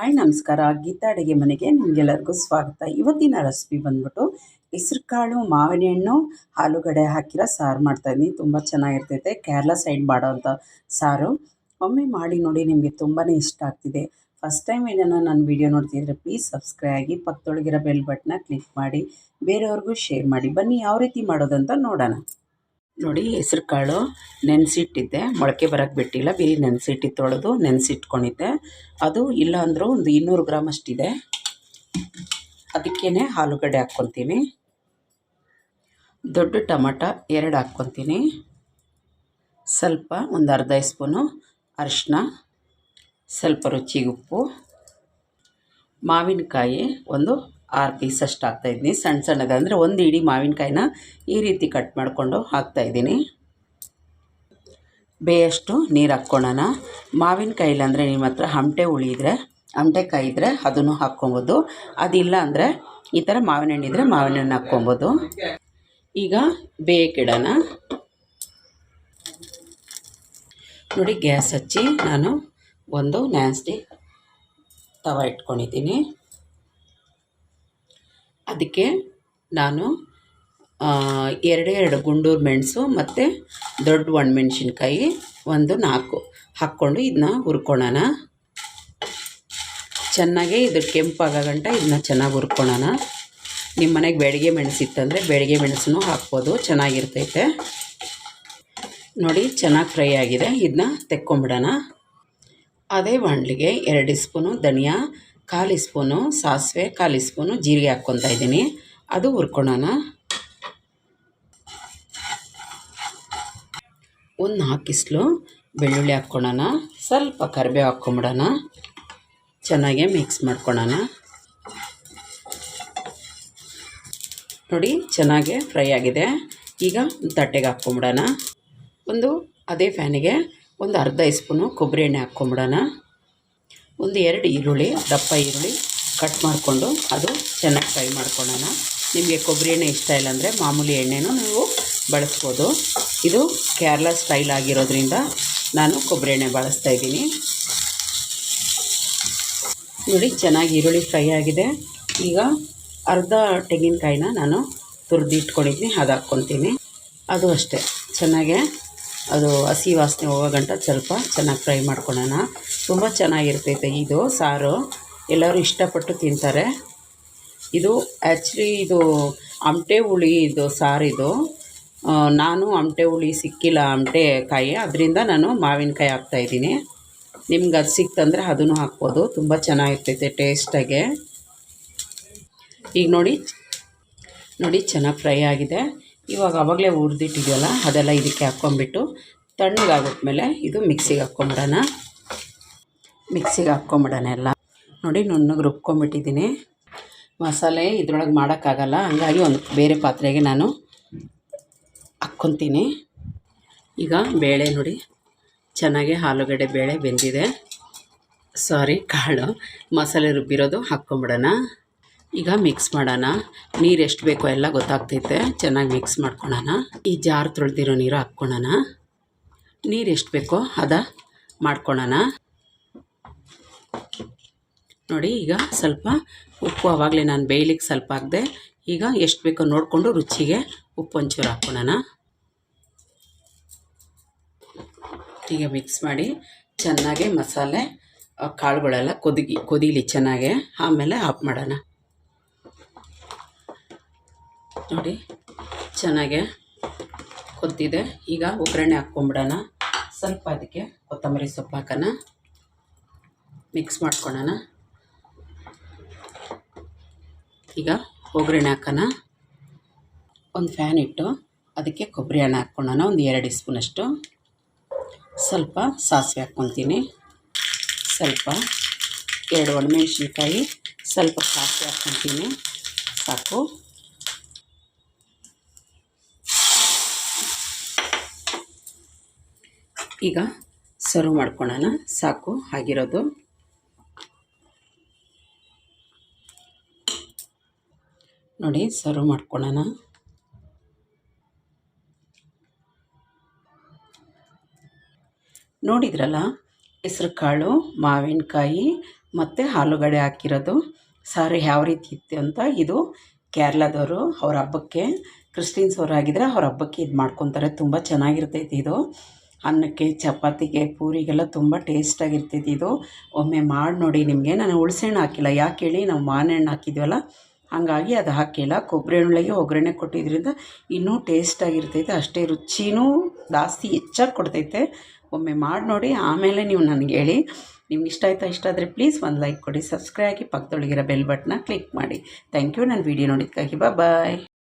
Hi ನಮಸ್ಕಾರ. ಗೀತಾ ಅಡುಗೆ ಮನೆಗೆ ನಿಮಗೆಲ್ಲರಿಗೂ ಸ್ವಾಗತ. ಇವತ್ತಿನ ರೆಸಿಪಿ ಬಂದ್ಬಿಟ್ಟು ಹೆಸ್ರು ಕಾಳು ಮಾವಿನ ಹಣ್ಣು ಆಲೂಗಡೆ ಹಾಕಿರೋ ಸಾರು ಮಾಡ್ತಾಯಿದ್ದೀನಿ ತುಂಬ ಚೆನ್ನಾಗಿರ್ತೈತೆ. ಕೇರಳ ಸೈಡ್ ಮಾಡೋವಂಥ ಸಾರು. ಒಮ್ಮೆ ಮಾಡಿ ನೋಡಿ ನಿಮಗೆ ತುಂಬಾ ಇಷ್ಟ ಆಗ್ತಿದೆ. ಫಸ್ಟ್ ಟೈಮ್ ಏನನ್ನ ನಾನು ವೀಡಿಯೋ ನೋಡ್ತಿದ್ರೆ ಪ್ಲೀಸ್ ಸಬ್ಸ್ಕ್ರೈಬ್ ಆಗಿ ಪಕ್ಕದೊಳಗಿರೋ ಬೆಲ್ ಬಟನ್ನ ಕ್ಲಿಕ್ ಮಾಡಿ, ಬೇರೆಯವ್ರಿಗೂ ಶೇರ್ ಮಾಡಿ. ಬನ್ನಿ, ಯಾವ ರೀತಿ ಮಾಡೋದಂತ ನೋಡೋಣ. ನೋಡಿ ಹೆಸ್ರು ಕಾಳು ನೆನೆಸಿಟ್ಟಿದ್ದೆ. ಮೊಳಕೆ ಬರೋಕ್ಕೆ ಬಿಟ್ಟಿಲ್ಲ. ಬಿರಿ ನೆನೆಸಿಟ್ಟು ತೊಳೆದು ನೆನೆಸಿಟ್ಕೊಂಡಿದ್ದೆ. ಅದು ಇಲ್ಲ ಅಂದರೂ ಒಂದು ಇನ್ನೂರು ಗ್ರಾಮ್ ಅಷ್ಟಿದೆ. ಅದಕ್ಕೇ ಆಲೂಗಡ್ಡೆ ಹಾಕ್ಕೊತೀನಿ. ದೊಡ್ಡ ಟೊಮಟ ಎರಡು ಹಾಕ್ಕೊತೀನಿ. ಸ್ವಲ್ಪ ಒಂದು ಅರ್ಧ ಸ್ಪೂನು ಅರಿಶಿನ ಸ್ವಲ್ಪ ರುಚಿಗೆ ಉಪ್ಪು, ಮಾವಿನಕಾಯಿ ಒಂದು ಆರು ಪೀಸ್ ಅಷ್ಟು ಹಾಕ್ತಾಯಿದ್ದೀನಿ ಸಣ್ಣ ಸಣ್ಣಗೆ ಅಂದರೆ ಒಂದು ಇಡೀ ಮಾವಿನಕಾಯಿನ ಈ ರೀತಿ ಕಟ್ ಮಾಡಿಕೊಂಡು ಹಾಕ್ತಾಯಿದ್ದೀನಿ ಬೇಯಷ್ಟು ನೀರು ಹಾಕ್ಕೊಳ್ಳೋಣ. ಮಾವಿನಕಾಯಿಲ್ಲ ಅಂದರೆ ನಿಮ್ಮ ಹತ್ರ ಹಮಟೆ ಉಳಿದ್ರೆ ಹಮಟೆಕಾಯಿ ಇದ್ದರೆ ಅದನ್ನು ಹಾಕ್ಕೊಬೋದು. ಅದಿಲ್ಲ ಅಂದರೆ ಈ ಥರ ಮಾವಿನ ಇದ್ದರೆ ಮಾವಿನ ಹಣ್ಣು ಹಾಕ್ಕೊಬೋದು. ಈಗ ಬೇಯಕ್ಕಿಡೋಣ ನೋಡಿ ಗ್ಯಾಸ್ ಹಚ್ಚಿ ನಾನು ಒಂದು ನ್ಯಾನ್ ಸ್ಟಿಕ್ ತವ ಇಟ್ಕೊಂಡಿದ್ದೀನಿ. ಅದಕ್ಕೆ ನಾನು ಎರಡೇ ಎರಡು ಗುಂಡೂರು ಮೆಣಸು ಮತ್ತು ದೊಡ್ಡ ಒಣಮೆಣ್ಸಿನ್ಕಾಯಿ ಒಂದು ನಾಲ್ಕು ಹಾಕ್ಕೊಂಡು ಇದನ್ನ ಹುರ್ಕೊಳ್ಳೋಣ ಚೆನ್ನಾಗೆ ಇದು ಕೆಂಪಾಗ ಗಂಟ ಇದನ್ನ ಚೆನ್ನಾಗಿ ಹುರ್ಕೊಳ್ಳೋಣ ನಿಮ್ಮ ಮನೆಗೆ ಬೆಳಗ್ಗೆ ಮೆಣಸಿತ್ತಂದರೆ ಬೆಳಗ್ಗೆ ಮೆಣಸನ್ನು ಹಾಕ್ಬೋದು, ಚೆನ್ನಾಗಿರ್ತೈತೆ. ನೋಡಿ, ಚೆನ್ನಾಗಿ ಫ್ರೈ ಆಗಿದೆ, ಇದನ್ನ ತೆಕ್ಕೊಂಬಿಡೋಣ. ಅದೇ ಬಾಣಲಿಗೆ ಎರಡು ಸ್ಪೂನು ಧನಿಯಾ ಕಾಲು ಸ್ಪೂನು, ಸಾಸಿವೆ ಕಾಲು ಸ್ಪೂನು, ಜೀರಿಗೆ ಹಾಕ್ಕೊತಾ ಇದ್ದೀನಿ. ಅದು ಹುರ್ಕೊಳೋಣ ಒಂದು ಹಾಕಿಸ್ಲು ಬೆಳ್ಳುಳ್ಳಿ ಹಾಕ್ಕೊಳ್ಳೋಣ. ಸ್ವಲ್ಪ ಕರಿಬೇವು ಹಾಕ್ಕೊಂಬಿಡೋಣ. ಚೆನ್ನಾಗೆ ಮಿಕ್ಸ್ ಮಾಡ್ಕೊಳೋಣ ನೋಡಿ, ಚೆನ್ನಾಗೆ ಫ್ರೈ ಆಗಿದೆ. ಈಗ ತಟ್ಟೆಗೆ ಹಾಕ್ಕೊಂಬಿಡೋಣ. ಒಂದು ಅದೇ ಫ್ಯಾನಿಗೆ ಒಂದು ಅರ್ಧ ಸ್ಪೂನು ಕೊಬ್ಬರಿ ಎಣ್ಣೆ ಹಾಕ್ಕೊಂಬಿಡೋಣ. ಒಂದು ಎರಡು ಈರುಳ್ಳಿ, ದಪ್ಪ ಈರುಳ್ಳಿ ಕಟ್ ಮಾಡಿಕೊಂಡು ಅದು ಚೆನ್ನಾಗಿ ಫ್ರೈ ಮಾಡ್ಕೊಳ್ಳೋಣ. ನಿಮಗೆ ಕೊಬ್ಬರಿ ಎಣ್ಣೆ ಇಷ್ಟ ಇಲ್ಲ ಅಂದರೆ ಮಾಮೂಲಿ ಎಣ್ಣೆನೂ ನೀವು ಬಳಸ್ಬೋದು. ಇದು ಕೇರಳ ಸ್ಟೈಲ್ ಆಗಿರೋದ್ರಿಂದ ನಾನು ಕೊಬ್ಬರಿ ಎಣ್ಣೆ ಬಳಸ್ತಾ ಇದ್ದೀನಿ. ನೋಡಿ, ಚೆನ್ನಾಗಿ ಈರುಳ್ಳಿ ಫ್ರೈ ಆಗಿದೆ. ಈಗ ಅರ್ಧ ತೆಂಗಿನಕಾಯಿನ ನಾನು ತುರಿದಿಟ್ಕೊಂಡಿದ್ದೀನಿ ಅದು ಹಾಕ್ಕೊತೀನಿ. ಅದು ಅಷ್ಟೇ. ಚೆನ್ನಾಗೆ ಅದು ಹಸಿ ವಾಸನೆ ಹೋಗೋ ಗಂಟ ಸ್ವಲ್ಪ ಚೆನ್ನಾಗಿ ಫ್ರೈ ಮಾಡ್ಕೊಳ್ಳೋಣ ತುಂಬ ಚೆನ್ನಾಗಿರ್ತೈತೆ ಇದು ಸಾರು. ಎಲ್ಲರೂ ಇಷ್ಟಪಟ್ಟು ತಿಂತಾರೆ. ಇದು ಆ್ಯಕ್ಚುಲಿ ಇದು ಅಮಟೆ ಹುಳಿ ಇದು ಸಾರಿದು ನಾನು ಅಮಟೆ ಹುಳಿ ಸಿಕ್ಕಿಲ್ಲ ಅಮಟೆ ಕಾಯಿ. ಅದರಿಂದ ನಾನು ಮಾವಿನಕಾಯಿ ಹಾಕ್ತಾಯಿದ್ದೀನಿ ನಿಮ್ಗೆ ಅದು ಸಿಕ್ತಂದರೆ ಅದನ್ನು ಹಾಕ್ಬೋದು. ತುಂಬ ಚೆನ್ನಾಗಿರ್ತೈತೆ ಟೇಸ್ಟಾಗೆ. ಈಗ ನೋಡಿ ನೋಡಿ ಚೆನ್ನಾಗಿ ಫ್ರೈ ಆಗಿದೆ. ಇವಾಗ ಆವಾಗಲೇ ಹುರಿದಿಟ್ಟಿದೆಯಲ್ಲ, ಅದೆಲ್ಲ ಇದಕ್ಕೆ ಹಾಕ್ಕೊಂಬಿಟ್ಟು ತಣ್ಣಗಾಗೋದ್ಮೇಲೆ ಇದು ಮಿಕ್ಸಿಗೆ ಹಾಕ್ಕೊಂಬಿಡೋಣ. ಮಿಕ್ಸಿಗೆ ಹಾಕ್ಕೊಂಬಿಡೋಣ ಎಲ್ಲ. ನೋಡಿ, ನುಣ್ಣಗೆ ರುಬ್ಕೊಂಬಿಟ್ಟಿದ್ದೀನಿ ಮಸಾಲೆ ಇದ್ರೊಳಗೆ ಮಾಡೋಕ್ಕಾಗಲ್ಲ, ಹಂಗಾಗಿ ಒಂದು ಬೇರೆ ಪಾತ್ರೆಗೆ ನಾನು ಹಾಕ್ಕೊತೀನಿ. ಈಗ ಬೇಳೆ ನೋಡಿ, ಚೆನ್ನಾಗಿ ಆಲೂಗಡ್ಡೆ ಬೇಳೆ ಬೆಂದಿದೆ. ಸಾರಿ ಕಾಳು. ಮಸಾಲೆ ರುಬ್ಬಿರೋದು ಹಾಕ್ಕೊಂಬಿಡೋಣ. ಈಗ ಮಿಕ್ಸ್ ಮಾಡೋಣ. ನೀರು ಎಷ್ಟು ಬೇಕೋ ಎಲ್ಲ ಗೊತ್ತಾಗ್ತೈತೆ. ಚೆನ್ನಾಗಿ ಮಿಕ್ಸ್ ಮಾಡ್ಕೊಳೋಣ. ಈ ಜಾರ್ ತೊಳೆದಿರೋ ನೀರು ಹಾಕ್ಕೊಳೋಣ. ನೀರು ಎಷ್ಟು ಬೇಕೋ ಅದ ಮಾಡ್ಕೊಳೋಣ. ನೋಡಿ, ಈಗ ಸ್ವಲ್ಪ ಉಪ್ಪು ಆವಾಗಲೇ ನಾನು ಬೇಯ್ಲಿಕ್ಕೆ ಸ್ವಲ್ಪ ಹಾಕಿದೆ. ಈಗ ಎಷ್ಟು ಬೇಕೋ ನೋಡಿಕೊಂಡು ರುಚಿಗೆ ಉಪ್ಪು ಒಂಚೂರು ಹಾಕ್ಕೊಳೋಣ. ಈಗ ಮಿಕ್ಸ್ ಮಾಡಿ ಚೆನ್ನಾಗೆ ಮಸಾಲೆ ಕಾಳುಗಳೆಲ್ಲ ಕೊದಿಗಿ, ಕೊದೀಲಿ ಚೆನ್ನಾಗೆ. ಆಮೇಲೆ ಆಫ್ ಮಾಡೋಣ. ನೋಡಿ, ಚೆನ್ನಾಗೆ ಕೊತ್ತಿದೆ. ಈಗ ಒಗ್ಗರಣೆ ಹಾಕ್ಕೊಂಬಿಡೋಣ. ಸ್ವಲ್ಪ ಅದಕ್ಕೆ ಕೊತ್ತಂಬರಿ ಸೊಪ್ಪು ಹಾಕೋಣ. ಮಿಕ್ಸ್ ಮಾಡ್ಕೊಳ್ಳೋಣ ಈಗ ಒಗ್ಗರಣೆ ಹಾಕೋಣ. ಒಂದು ಫ್ಯಾನ್ ಇಟ್ಟು ಅದಕ್ಕೆ ಕೊಬ್ಬರಿ ಎಣ್ಣೆ ಹಾಕ್ಕೊಳ್ಳೋಣ ಒಂದು ಎರಡು ಸ್ಪೂನಷ್ಟು. ಸ್ವಲ್ಪ ಸಾಸಿವೆ ಹಾಕ್ಕೊತೀನಿ ಸ್ವಲ್ಪ ಎರಡು ಒಣಮೆಣ್ಸಿನ್ಕಾಯಿ, ಸ್ವಲ್ಪ ಸಾಸಿವೆ ಹಾಕ್ಕೊತೀನಿ ಸಾಕು. ಈಗ ಸರ್ವ್ ಮಾಡ್ಕೊಳ್ಳೋಣ ಸಾಕು, ಆಗಿರೋದು. ನೋಡಿ, ಸರ್ವ್ ಮಾಡ್ಕೊಳ್ಳೋಣ ನೋಡಿದ್ರಲ್ಲ, ಹೆಸ್ರು ಕಾಳು, ಮಾವಿನಕಾಯಿ, ಮತ್ತು ಆಲೂಗಡ್ಡೆ ಹಾಕಿರೋದು. ಸಾರು ಯಾವ ರೀತಿ ಇತ್ತು ಅಂತ, ಇದು ಕೇರಳದವರು ಅವ್ರ ಹಬ್ಬಕ್ಕೆ, ಕ್ರಿಸ್ಟಿನ್ಸ್ ಅವರು ಆಗಿದ್ರೆ ಅವ್ರ ಹಬ್ಬಕ್ಕೆ ಇದು ಮಾಡ್ಕೊತಾರೆ ತುಂಬ ಚೆನ್ನಾಗಿರ್ತೈತಿ ಇದು. ಅನ್ನಕ್ಕೆ, ಚಪಾತಿಗೆ, ಪೂರಿಗೆಲ್ಲ ತುಂಬ ಟೇಸ್ಟಾಗಿರ್ತೈತಿ ಇದು. ಒಮ್ಮೆ ಮಾಡಿ ನೋಡಿ ನಿಮಗೆ. ನಾನು ಹುಳ್ಸೆಹಣ್ಣು ಹಾಕಿಲ್ಲ. ಯಾಕೆ ಹೇಳಿ? ನಾವು ಮಾವಿನ ಹಣ್ಣು ಹಾಕಿದ್ವಲ್ಲ? ಹಾಗಾಗಿ ಅದು ಹಾಕಿಲ್ಲ. ಕೊಬ್ಬರಿ ಎಣ್ಣೆಗೆ ಒಗ್ಗರಣೆ ಕೊಟ್ಟಿದ್ದರಿಂದ ಇನ್ನೂ ಟೇಸ್ಟಾಗಿರ್ತೈತೆ ಅಷ್ಟೇ ರುಚಿನೂ ಜಾಸ್ತಿ ಹೆಚ್ಚಾಗಿ ಕೊಡ್ತೈತೆ. ಒಮ್ಮೆ ಮಾಡಿ ನೋಡಿ. ಆಮೇಲೆ ನೀವು ನನಗೆ ಹೇಳಿ. ನಿಮ್ಗೆ ಇಷ್ಟ ಆಯ್ತಾ? ಇಷ್ಟ ಆದರೆ ಪ್ಲೀಸ್ ಒಂದು ಲೈಕ್ ಕೊಡಿ. ಸಬ್ಸ್ಕ್ರೈಬ್ ಆಗಿ ಪಕ್ಕದೊಳಗಿರೋ ಬೆಲ್ ಬಟನ್ನ ಕ್ಲಿಕ್ ಮಾಡಿ. ಥ್ಯಾಂಕ್ ಯು ನನ್ನ ವೀಡಿಯೋ ನೋಡಿದ್ದಕ್ಕಾಗಿ. ಬಾಯ್